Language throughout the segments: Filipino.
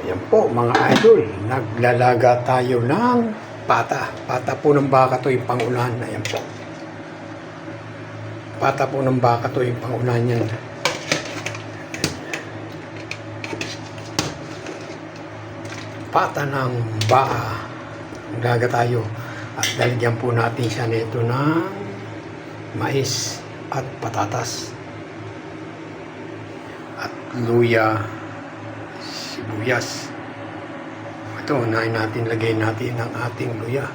Ayan po mga idol, naglalaga tayo ng pata. Pata po ng baka to yung pangunahan. Ayan po. Pata po ng baka to yung pangunahan yan. Pata ng baka. Naglaga tayo. At lalagyan po natin siya nito ng mais at patatas. At luya, sibuyas. Ito, unahin natin, lagay natin ang ating luya.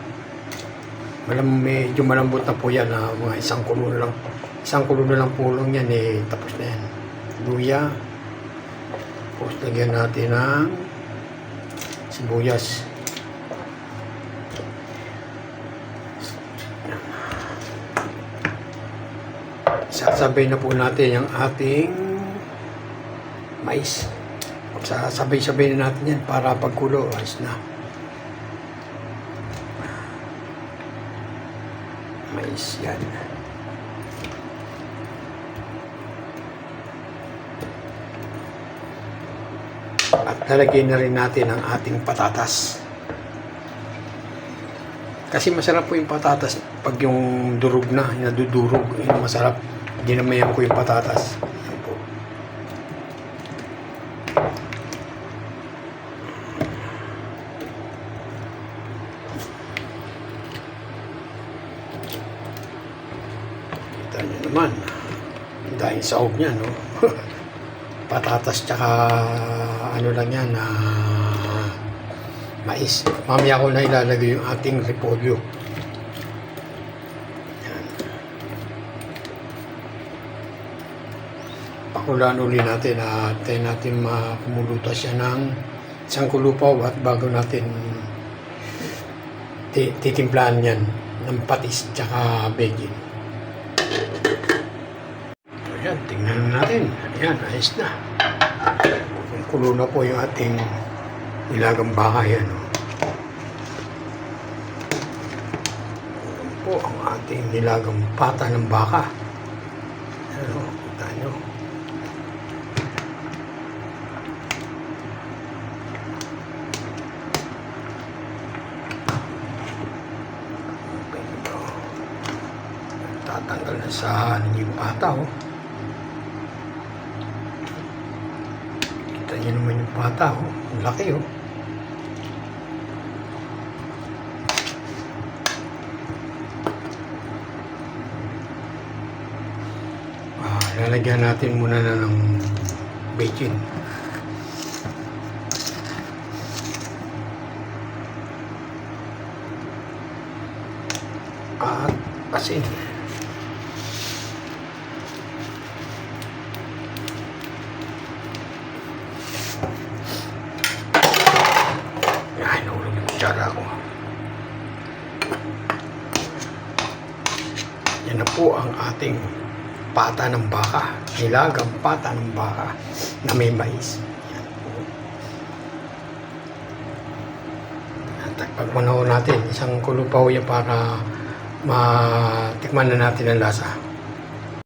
Malam, medyo malambot na po yan, na mga isang kulo na lang. Isang kulo na lang po lang yan, eh, tapos na yan. Luya. Tapos lagyan natin ng sibuyas. Sasabay na po natin yung ating mais. Sasabay-sabay na natin yan para pagkulo, ayos na. Mais yan. At lalagyan na rin natin ang ating patatas. Kasi masarap po yung patatas pag yung durog na, nadudurog, yun masarap. Dinamayan ko yung patatas. Yan po. Kita nyo naman. Dahil sahog niya, no? Patatas tsaka ano lang yan, na mais. Mamaya ko na ilalagay yung ating repolyo. Yan. Pakulaan uli natin at tayo natin makumuluta siya ng isang at bago natin ti- titimplahan yan ng patis tsaka baking. Ayan, tingnan natin. Ayan, ayos na. Kulo na po yung ating nilagang baka yan. Ayan po ang ating nilagang pata ng baka. Ano, kita nyo. Tatanggal na sa yung pata, oh. Niyo naman yung pata, oh. Ang laki, oh. Ah, lalagyan natin muna na ng bacon. At asin. Yan, nahulog yung kutsara ko. Yan na po ang ating pata ng baka. Nilagang pata ng baka na may mais. Yan po. At pagmanaw natin, isang kulupaw yan para matikman na natin ang lasa.